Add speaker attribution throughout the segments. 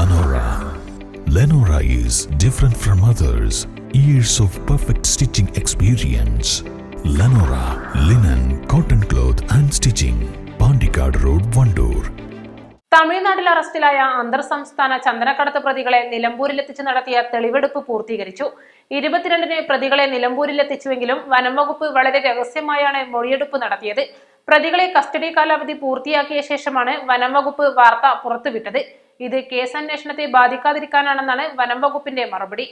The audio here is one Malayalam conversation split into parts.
Speaker 1: Lenora. Lenora is different from others. Years of perfect stitching experience. Lenora linen, cotton cloth and stitching. Pandikad Road, Vandoor.
Speaker 2: തമിഴ്നാട്ടിൽ അറസ്റ്റിലായ അന്തർ സംസ്ഥാന ചന്ദനക്കടത്ത് പ്രതികളെ നിലമ്പൂരിലെത്തിച്ച് നടത്തിയ തെളിവെടുപ്പ് പൂർത്തീകരിച്ചു ഇരുപത്തിരണ്ടിന് പ്രതികളെ നിലമ്പൂരിലെത്തിച്ചുവെങ്കിലും വനം വകുപ്പ് വളരെ രഹസ്യമായാണ് മൊഴിയെടുപ്പ് നടത്തിയത് പ്രതികളെ കസ്റ്റഡി കാലാവധി പൂർത്തിയാക്കിയ ശേഷമാണ് വനം വകുപ്പ് വാർത്ത പുറത്തുവിട്ടത് ഇത് കേസന്വേഷണത്തെ ബാധിക്കാതിരിക്കാനാണെന്നാണ് വനം വകുപ്പിന്റെ മറുപടി.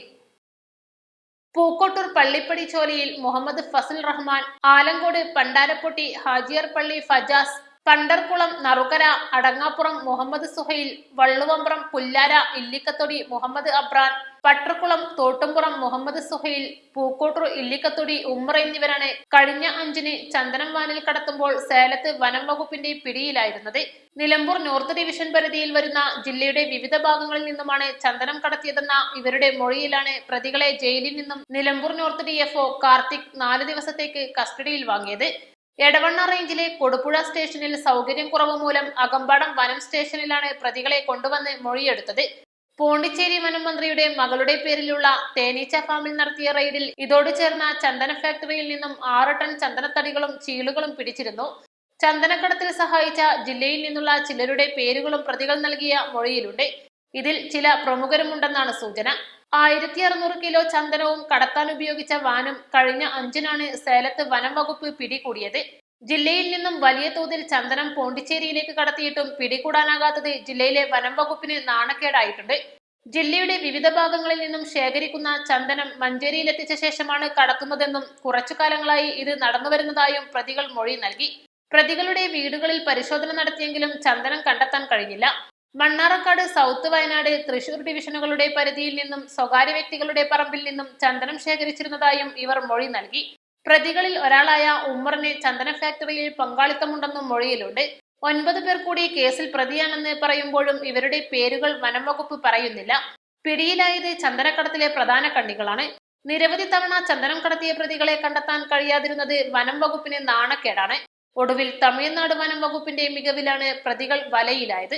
Speaker 2: പൂക്കോട്ടൂർ പള്ളിപ്പടി ചോലയിൽ മുഹമ്മദ് ഫസൽ റഹ്മാൻ ആലങ്കോട് പണ്ടാരപ്പൊട്ടി ഹാജിയർ പള്ളി ഫജാസ് പണ്ടർകുളം നറുകര അടങ്ങാപ്പുറം മുഹമ്മദ് സുഹൈൽ വള്ളുവമ്പ്രം പുല്ലാര ഇല്ലിക്കത്തൊടി മുഹമ്മദ് അബ്രാൻ പട്ടർകുളം തോട്ടുംപുറം മുഹമ്മദ് സുഹൈൽ പൂക്കോട്ടൂർ ഇല്ലിക്കത്തൊടി ഉമ്മർ എന്നിവരാണ് കഴിഞ്ഞ അഞ്ചിന് ചന്ദനം വാനിൽ കടത്തുമ്പോൾ സേലത്ത് വനം വകുപ്പിന്റെ പിടിയിലായിരുന്നത്. നിലമ്പൂർ നോർത്ത് ഡിവിഷൻ പരിധിയിൽ വരുന്ന ജില്ലയുടെ വിവിധ ഭാഗങ്ങളിൽ നിന്നുമാണ് ചന്ദനം കടത്തിയതെന്ന ഇവരുടെ മൊഴിയിലാണ് പ്രതികളെ ജയിലിൽ നിന്നും Nilambur north D F Karthik നാല് ദിവസത്തേക്ക് കസ്റ്റഡിയിൽ വാങ്ങിയത്. എടവണ്ണ റേഞ്ചിലെ കൊടുപ്പുഴ സ്റ്റേഷനിൽ സൗകര്യം കുറവ് മൂലം അകമ്പാടം വനം സ്റ്റേഷനിലാണ് പ്രതികളെ കൊണ്ടുവന്ന് മൊഴിയെടുത്തത്. പോണ്ടിച്ചേരി വനം മന്ത്രിയുടെ മകളുടെ പേരിലുള്ള തേനീച്ച ഫാമിൽ നടത്തിയ റെയ്ഡിൽ ഇതോട് ചേർന്ന ചന്ദന ഫാക്ടറിയിൽ നിന്നും ആറ് ടൺ ചന്ദനത്തടികളും ചീളുകളും പിടിച്ചിരുന്നു. ചന്ദനക്കടത്തിൽ സഹായിച്ച ജില്ലയിൽ നിന്നുള്ള ചിലരുടെ പേരുകളും പ്രതികൾ നൽകിയ മൊഴിയിലുണ്ട്. ഇതിൽ ചില പ്രമുഖരുമുണ്ടെന്നാണ് സൂചന. ആയിരത്തി അറുന്നൂറ് കിലോ ചന്ദനവും കടത്താൻ ഉപയോഗിച്ച വാനും കഴിഞ്ഞ അഞ്ചിനാണ് സേലത്ത് വനം വകുപ്പ് പിടികൂടിയത്. ജില്ലയിൽ നിന്നും വലിയ തോതിൽ ചന്ദനം പോണ്ടിച്ചേരിയിലേക്ക് കടത്തിയിട്ടും പിടികൂടാനാകാത്തത് ജില്ലയിലെ വനം വകുപ്പിന് നാണക്കേടായിട്ടുണ്ട്. ജില്ലയുടെ വിവിധ ഭാഗങ്ങളിൽ നിന്നും ശേഖരിക്കുന്ന ചന്ദനം മഞ്ചേരിയിലെത്തിച്ച ശേഷമാണ് കടത്തുന്നതെന്നും കുറച്ചു കാലങ്ങളായി ഇത് നടന്നുവരുന്നതായും പ്രതികൾ മൊഴി നൽകി. പ്രതികളുടെ വീടുകളിൽ പരിശോധന നടത്തിയെങ്കിലും ചന്ദനം കണ്ടെത്താൻ കഴിഞ്ഞില്ല. മണ്ണാറക്കാട് സൗത്ത് വയനാട് തൃശൂർ ഡിവിഷനുകളുടെ പരിധിയിൽ നിന്നും സ്വകാര്യ വ്യക്തികളുടെ പറമ്പിൽ നിന്നും ചന്ദനം ശേഖരിച്ചിരുന്നതായും ഇവർ മൊഴി നൽകി. പ്രതികളിൽ ഒരാളായ ഉമ്മറിന് ചന്ദന ഫാക്ടറിയിൽ പങ്കാളിത്തമുണ്ടെന്നും മൊഴിയിലുണ്ട്. ഒൻപത് പേർ കൂടി കേസിൽ പ്രതിയാണെന്ന് പറയുമ്പോഴും ഇവരുടെ പേരുകൾ വനം വകുപ്പ് പറയുന്നില്ല. പിടിയിലായത് ചന്ദനക്കടത്തിലെ പ്രധാന കണ്ണികളാണ്. നിരവധി തവണ ചന്ദനം കടത്തിയ പ്രതികളെ കണ്ടെത്താൻ കഴിയാതിരുന്നത് വനം വകുപ്പിന് നാണക്കേടാണ്. ഒടുവിൽ തമിഴ്നാട് വനം വകുപ്പിന്റെ മികവിലാണ് പ്രതികൾ വലയിലായത്.